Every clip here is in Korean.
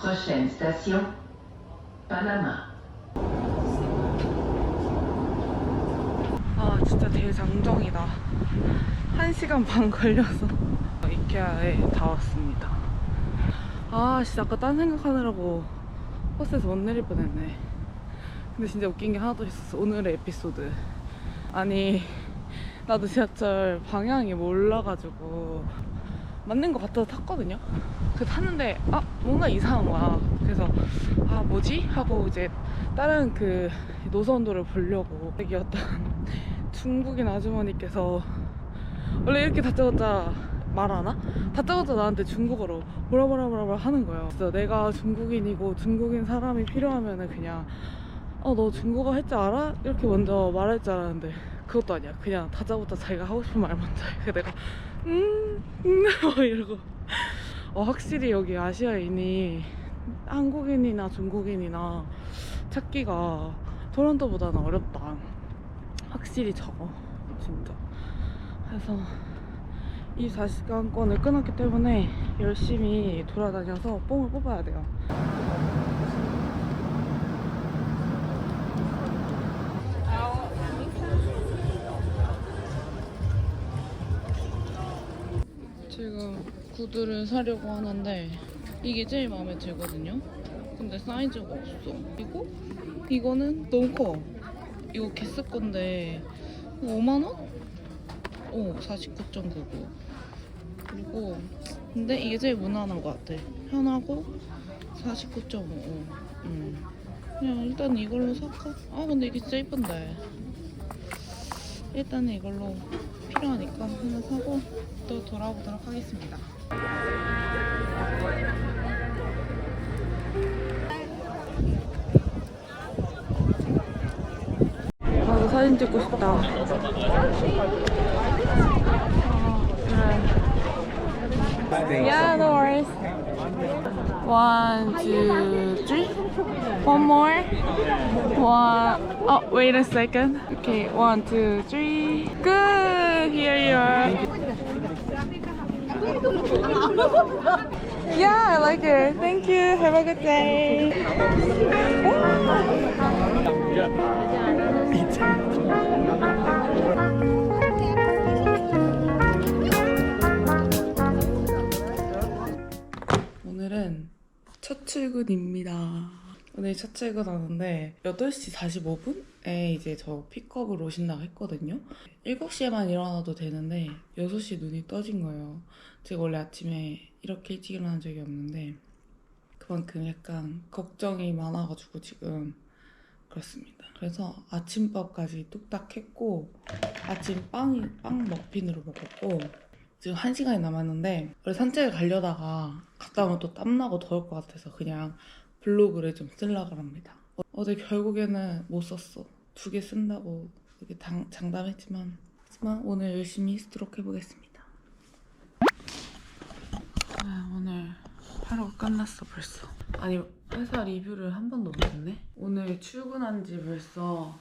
Prochaine station, Panama. 아 진짜 대장정이다. 1시간 반 걸려서 이케아에 다 왔습니다. 아 진짜 아까 딴 생각하느라고 버스에서 못 내릴 뻔했네. 근데 진짜 웃긴 게 하나 더 있었어. 오늘의 에피소드. 아니 나도 지하철 방향이 몰라가지고 맞는 것 같아서 탔거든요. 그 탔는데 아 뭔가 이상한 거야. 그래서 아 뭐지 하고 이제 다른 그 노선도를 보려고 여기 어떤 중국인 아주머니께서 원래 이렇게 다짜고짜 말하나? 다짜고짜 나한테 중국어로 뭐라 뭐라 뭐라 뭐라 하는 거예요. 그래서 내가 중국인이고 중국인 사람이 필요하면은 그냥 어 너 중국어 할 줄 알아? 이렇게 먼저 말할 줄 알았는데 그것도 아니야. 그냥 다짜고짜 자기가 하고 싶은 말 먼저 해. 내가 음, 음, 막 이러고 어, 확실히 여기 아시아인이 한국인이나 중국인이나 찾기가 토론토보다는 어렵다. 확실히 적어, 진짜. 그래서 24시간권을 끊었기 때문에 열심히 돌아다녀서 뽕을 뽑아야 돼요. 구두를 사려고 하는데 이게 제일 마음에 들거든요. 근데 사이즈가 없어. 그리고 이거는 너무 커. 이거 개스 건데 5만 원? 어, 49.99. 그리고 근데 이게 제일 무난한 것 같아. 편하고 49.55. 음. 그냥 일단 이걸로 살까? 아 근데 이게 진짜 이쁜데. 일단은 이걸로 필요하니까 하나 사고 또 돌아보도록 하겠습니다. 나도 사진 찍고 싶다. Yeah, no worries. One, two, three. One more. One. Oh, wait a second. Okay, one, two, three. Good. Here you are. Yeah, I like it. Thank you. Have a good day. 오늘은 첫 출근입니다. 오늘 첫 출근하는데 8시 45분 에 이제 저 픽업을 오신다고 했거든요. 7시에만 일어나도 되는데 6시 눈이 떠진 거예요. 제가 원래 아침에 이렇게 일찍 일어난 적이 없는데 그만큼 약간 걱정이 많아가지고 지금 그렇습니다. 그래서 아침밥까지 뚝딱 했고 아침 빵이 빵 머핀으로 먹었고 지금 한 시간이 남았는데 원래 산책을 가려다가 갔다 오면 또 땀나고 더울 것 같아서 그냥 블로그를 좀 쓰려고 합니다. 어, 어제 결국에는 못 썼어. 두 개 쓴다고 이렇게 당- 장담했지만 하지만 오늘 열심히 쓰도록 해보겠습니다. 아, 오늘 하루가 끝났어 벌써. 아니 회사 리뷰를 한 번도 못 했네. 오늘 출근한 지 벌써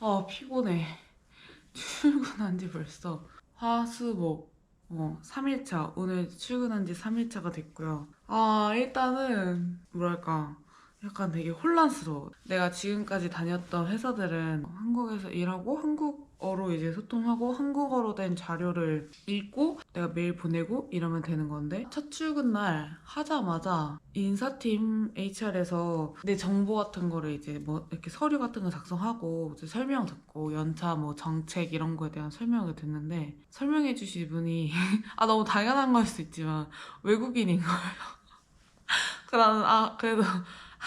아 피곤해. 출근한 지 벌써 화수목 어, 3일차. 오늘 출근한 지 3일차가 됐고요. 아, 일단은, 뭐랄까. 약간 되게 혼란스러워. 내가 지금까지 다녔던 회사들은 한국에서 일하고 한국어로 이제 소통하고 한국어로 된 자료를 읽고 내가 메일 보내고 이러면 되는 건데 첫 출근 날 하자마자 인사팀 HR에서 내 정보 같은 거를 이제 뭐 이렇게 서류 같은 거 작성하고 이제 설명 듣고 연차 뭐 정책 이런 거에 대한 설명을 듣는데 설명해 주실 분이 아 너무 당연한 걸 수 있지만 외국인인 거예요. 그 나는 아 그래도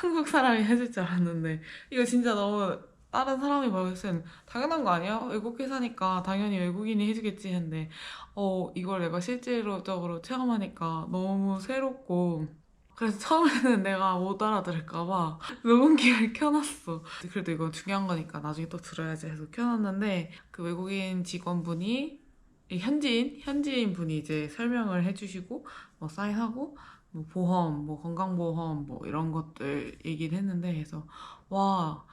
한국 사람이 해줄 줄 알았는데 이거 진짜 너무 다른 사람이 땐 당연한 거 아니야? 외국 회사니까 당연히 외국인이 해주겠지 했는데 어 이걸 내가 실제로적으로 체험하니까 너무 새롭고 그래서 처음에는 내가 못 알아들을까봐 녹음기를 켜놨어. 그래도 이건 중요한 거니까 나중에 또 들어야지 해서 켜놨는데 그 외국인 직원분이 이 현지인 현지인 분이 이제 설명을 해주시고 뭐 사인하고 뭐 보험, 뭐 건강보험 뭐 이런 것들 얘기를 했는데 그래서 와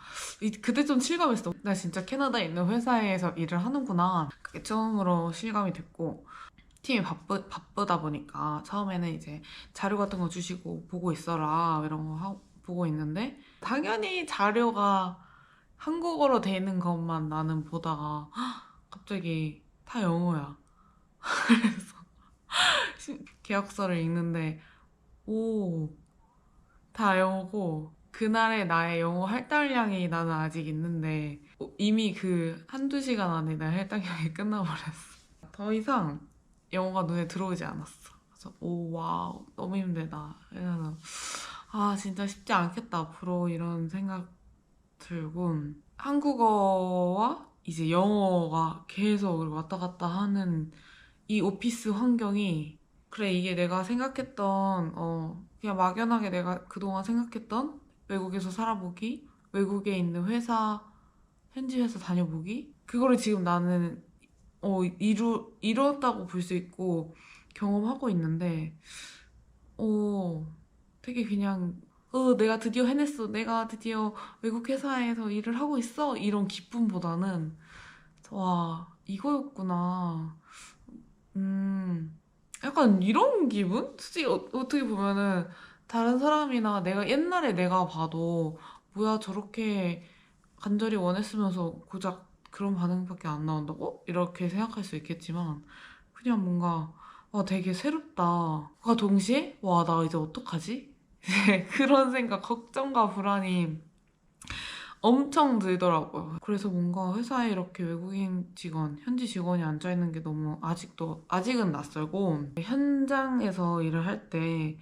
이- 그때 좀 실감했어. 나 진짜 캐나다에 있는 회사에서 일을 하는구나. 그게 처음으로 실감이 됐고 팀이 바쁘, 바쁘다 보니까 처음에는 이제 자료 같은 거 주시고 보고 있어라 이런 거 하고 보고 있는데 당연히 자료가 한국어로 돼 있는 것만 나는 보다가 헉, 갑자기 다 영어야. 그래서 시- 계약서를 읽는데 오, 다 영어고 그날의 나의 영어 할당량이 나는 아직 있는데 어, 이미 그 한두 시간 안에 나의 할당량이 끝나버렸어. 더 이상 영어가 눈에 들어오지 않았어. 그래서 오 와우 너무 힘들다. 그래서 아 진짜 쉽지 않겠다 앞으로 이런 생각 들고 한국어와 이제 영어가 계속 왔다 갔다 하는 이 오피스 환경이 그래 이게 내가 생각했던 어 그냥 막연하게 내가 그동안 생각했던 외국에서 살아보기 외국에 있는 회사 현지 회사 다녀보기? 그거를 지금 나는 어 이루 이뤘다고 볼 수 있고 경험하고 있는데 어 되게 그냥 어 내가 드디어 해냈어. 내가 드디어 외국 회사에서 일을 하고 있어. 이런 기쁨보다는 와 이거였구나. 음 약간 이런 기분? 솔직히 어, 어떻게 보면은 다른 사람이나 내가 옛날에 내가 봐도 뭐야 저렇게 간절히 원했으면서 고작 그런 반응밖에 안 나온다고? 이렇게 생각할 수 있겠지만 그냥 뭔가 와 되게 새롭다. 가 동시에 와 나 이제 어떡하지? 그런 생각, 걱정과 불안이 엄청 들더라고요. 그래서 뭔가 회사에 이렇게 외국인 직원, 현지 직원이 앉아있는 게 너무 아직도, 아직은 낯설고, 현장에서 일을 할 때,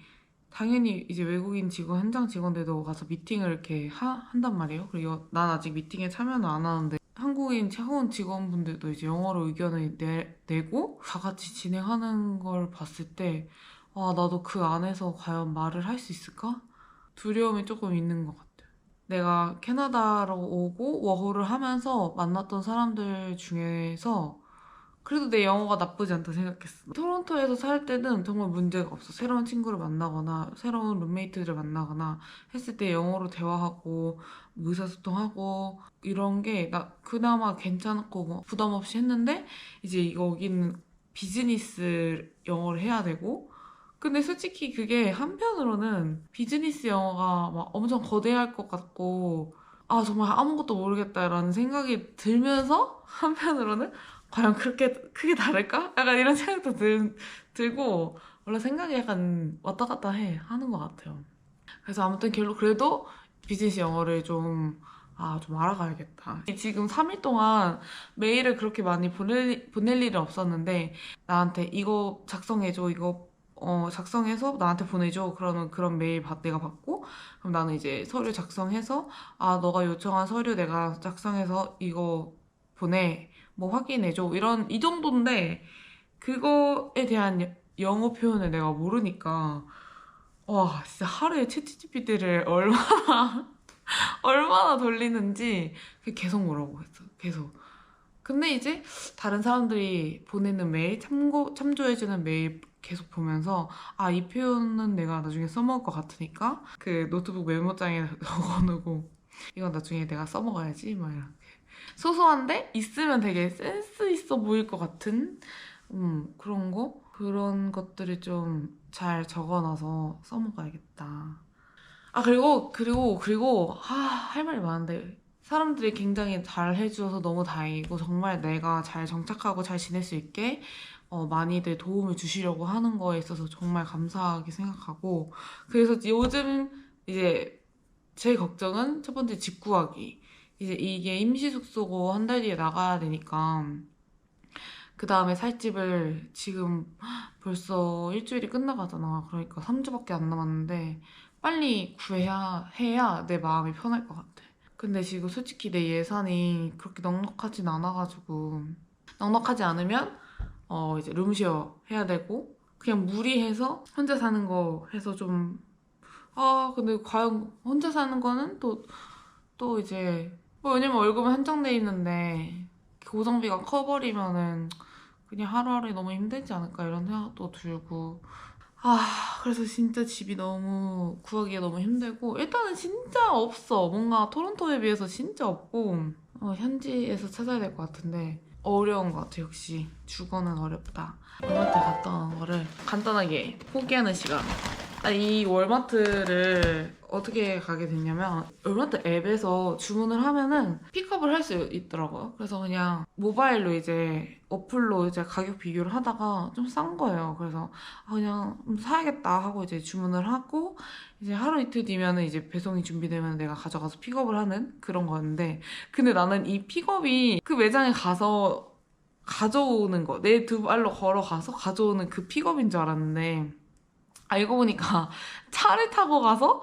당연히 이제 외국인 직원, 현장 직원들도 가서 미팅을 이렇게 하, 한단 말이에요. 그리고 난 아직 미팅에 참여는 안 하는데, 한국인 차원 직원분들도 이제 영어로 의견을 내, 내고, 다 같이 진행하는 걸 봤을 때, 아, 나도 그 안에서 과연 말을 할 수 있을까? 두려움이 조금 있는 것 같아요. 내가 캐나다로 오고 워홀을 하면서 만났던 사람들 중에서 그래도 내 영어가 나쁘지 않다 생각했어. 토론토에서 살 때는 정말 문제가 없어. 새로운 친구를 만나거나 새로운 룸메이트를 만나거나 했을 때 영어로 대화하고 의사소통하고 이런 게 나 그나마 괜찮고 뭐 부담 없이 했는데 이제 여기는 비즈니스 영어를 해야 되고 근데 솔직히 그게 한편으로는 비즈니스 영어가 막 엄청 거대할 것 같고 아 정말 아무것도 모르겠다라는 생각이 들면서 한편으로는 과연 그렇게 크게 다를까? 약간 이런 생각도 들, 들고 원래 생각이 약간 왔다 갔다 해 하는 것 같아요. 그래서 아무튼 결론 그래도 비즈니스 영어를 좀 아, 좀 알아가야겠다. 지금 3일 동안 메일을 그렇게 많이 보낼, 보낼 일은 없었는데, 나한테 이거 작성해줘, 이거 어, 작성해서 나한테 보내줘. 그러면 그런 메일 받, 내가 받고, 그럼 나는 이제 서류 작성해서, 아, 너가 요청한 서류 내가 작성해서 이거 보내. 뭐 확인해줘. 이런, 이 정도인데, 그거에 대한 여- 영어 표현을 내가 모르니까, 와, 진짜 하루에 채찌피티를 얼마나, 얼마나 돌리는지 계속 물어보겠어. 계속. 근데 이제 다른 사람들이 보내는 메일, 참고, 참조해주는 메일 계속 보면서 아, 이 표현은 내가 나중에 써먹을 것 같으니까 그 노트북 메모장에 적어놓고 이건 나중에 내가 써먹어야지 막 이렇게 소소한데 있으면 되게 센스 있어 보일 것 같은 음, 그런 거? 그런 것들을 좀잘 적어놔서 써먹어야겠다. 아, 그리고, 그리고, 그리고, 아, 할 말이 많은데. 사람들이 굉장히 잘 해주셔서 너무 다행이고, 정말 내가 잘 정착하고 잘 지낼 수 있게, 어, 많이들 도움을 주시려고 하는 거에 있어서 정말 감사하게 생각하고, 그래서 요즘 이제 제 걱정은 첫 번째 집 구하기. 이제 이게 임시 숙소고 한 달 뒤에 나가야 되니까, 그 다음에 살 집을 지금 벌써 일주일이 끝나가잖아. 그러니까 3주밖에 안 남았는데 빨리 구해야 해야 내 마음이 편할 것 같아. 근데 지금 솔직히 내 예산이 그렇게 넉넉하진 않아가지고 넉넉하지 않으면 어 이제 룸쉐어 해야 되고 그냥 무리해서 혼자 사는 거 해서 좀 아 근데 과연 혼자 사는 거는 또또 이제 뭐 왜냐면 월급은 한정돼 있는데 고정비가 커버리면은 그냥 하루하루 너무 힘들지 않을까 이런 생각도 들고 아 그래서 진짜 집이 너무 구하기가 너무 힘들고 일단은 진짜 없어. 뭔가 토론토에 비해서 진짜 없고 어, 현지에서 찾아야 될 것 같은데 어려운 것 같아 역시. 주거는 어렵다. 월마트 갔다 오는 거를 간단하게 포기하는 시간 아니, 이 월마트를 어떻게 가게 됐냐면 월마트 앱에서 주문을 하면은 픽업을 할 수 있더라고요. 그래서 그냥 모바일로 이제 어플로 이제 가격 비교를 하다가 좀 싼 거예요. 그래서 아, 그냥 좀 사야겠다 하고 이제 주문을 하고 이제 하루 이틀 뒤면은 이제 배송이 준비되면 내가 가져가서 픽업을 하는 그런 거였는데 근데 나는 이 픽업이 그 매장에 가서 가져오는 거, 내 두 발로 걸어가서 가져오는 그 픽업인 줄 알았는데, 알고 보니까 차를 타고 가서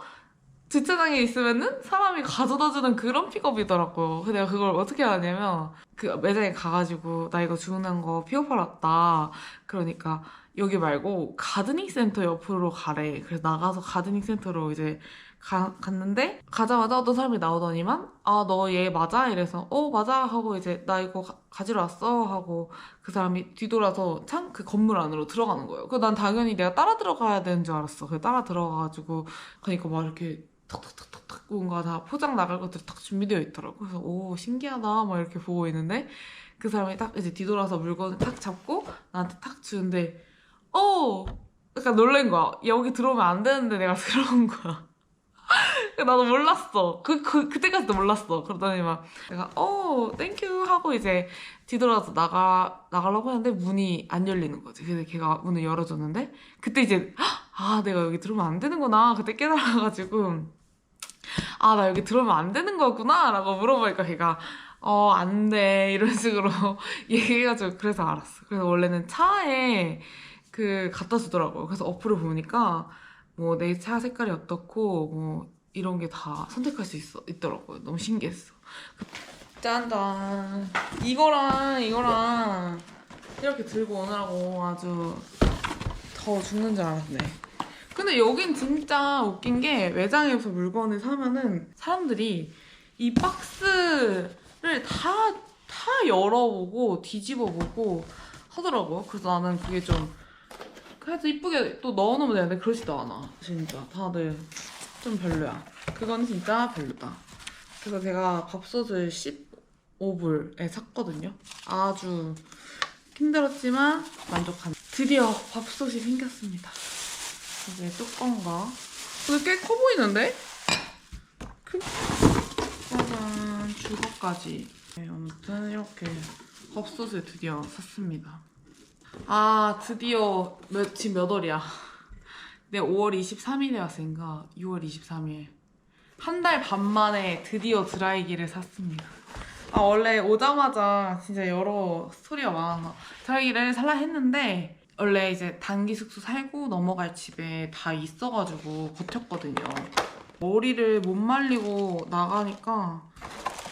주차장에 있으면은 사람이 가져다 주는 그런 픽업이더라고요. 근데 내가 그걸 어떻게 하냐면, 그 매장에 가가지고, 나 이거 주문한 거 왔다. 그러니까, 여기 말고 가드닝 센터 옆으로 가래. 그래서 나가서 가드닝 센터로 이제 가, 갔는데 가자마자 어떤 사람이 나오더니만 아 너 얘 맞아? 이래서 어 맞아 하고 이제 나 이거 가, 가지러 왔어 하고 그 사람이 뒤돌아서 창 그 건물 안으로 들어가는 거예요. 그난 당연히 내가 따라 들어가야 되는 줄 알았어. 그 따라 들어가가지고 그러니까 막 이렇게 탁탁탁탁탁 뭔가 다 포장 나갈 것들이 딱 준비되어 있더라고. 그래서 오 신기하다 막 이렇게 보고 있는데 그 사람이 딱 이제 뒤돌아서 물건을 탁 잡고 나한테 탁 주는데 어 약간 놀란 거야. 여기 들어오면 안 되는데 내가 들어온 거야. 나도 몰랐어. 그, 그, 그때까지도 몰랐어. 그러더니 막, 내가, 어, 땡큐 하고 이제 뒤돌아서 나가, 나가려고 했는데 문이 안 열리는 거지. 그래서 걔가 문을 열어줬는데, 그때 이제, 아, 내가 여기 들어오면 안 되는구나. 그때 깨달아가지고, 아, 나 여기 들어오면 안 되는 거구나. 라고 물어보니까 걔가, 어, 안 돼. 이런 식으로 얘기해가지고, 그래서 알았어. 그래서 원래는 차에 그 갖다 주더라고요. 그래서 어플을 보니까, 뭐 내 차 색깔이 어떻고 뭐 이런 게 다 선택할 수 있어 있더라고요. 너무 신기했어. 짠짠. 이거랑 이거랑 이렇게 들고 오느라고 아주 더워 죽는 줄 알았네. 근데 여긴 진짜 웃긴 게 매장에서 물건을 사면은 사람들이 이 박스를 다, 다 열어보고 뒤집어보고 하더라고요. 그래서 나는 그게 좀 그래도 이쁘게 또 넣어놓으면 되는데 그러지도 않아. 진짜 다들 좀 별로야. 그건 진짜 별로다. 그래서 제가 밥솥을 15불에 샀거든요. 아주 힘들었지만 만족한. 드디어 밥솥이 생겼습니다. 이제 뚜껑과 근데 꽤 커 보이는데? 큰... 짜잔 주걱까지. 네, 아무튼 이렇게 밥솥을 드디어 샀습니다. 아 드디어 몇, 지금 몇 월이야? 네 5월 23일에 왔으니까 6월 23일. 한 달 반 만에 드디어 드라이기를 샀습니다. 아 원래 오자마자 진짜 여러 스토리가 많아서 드라이기를 살라 했는데 원래 이제 단기 숙소 살고 넘어갈 집에 다 있어가지고 버텼거든요. 머리를 못 말리고 나가니까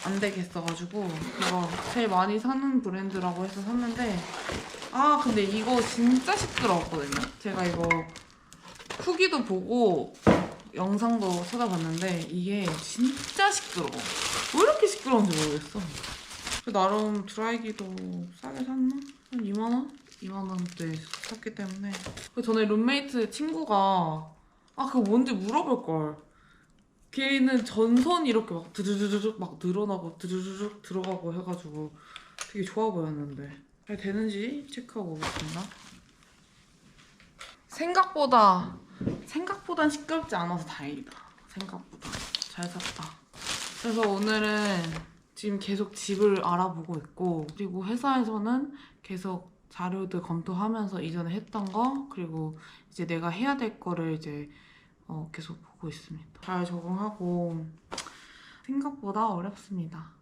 안 되겠어가지고 이거 제일 많이 사는 브랜드라고 해서 샀는데 아 근데 이거 진짜 시끄러웠거든요. 제가 이거 후기도 보고 영상도 찾아봤는데 이게 진짜 시끄러워 왜 이렇게 시끄러운지 모르겠어 나름 드라이기도 싸게 샀나? 한 2만원? 2만원대 샀기 때문에 그 전에 룸메이트 친구가 아 그거 뭔지 물어볼걸 걔는 전선이 이렇게 막 드드드드득 막 늘어나고 드드드득 들어가고 해가지고 되게 좋아 보였는데 잘 되는지 체크하고 오겠습니다. 생각보다 생각보단 시끄럽지 않아서 다행이다. 생각보다 잘 샀다. 그래서 오늘은 지금 계속 집을 알아보고 있고 그리고 회사에서는 계속 자료들 검토하면서 이전에 했던 거 그리고 이제 내가 해야 될 거를 이제 어, 계속 보고 있습니다. 잘 적응하고 생각보다 어렵습니다.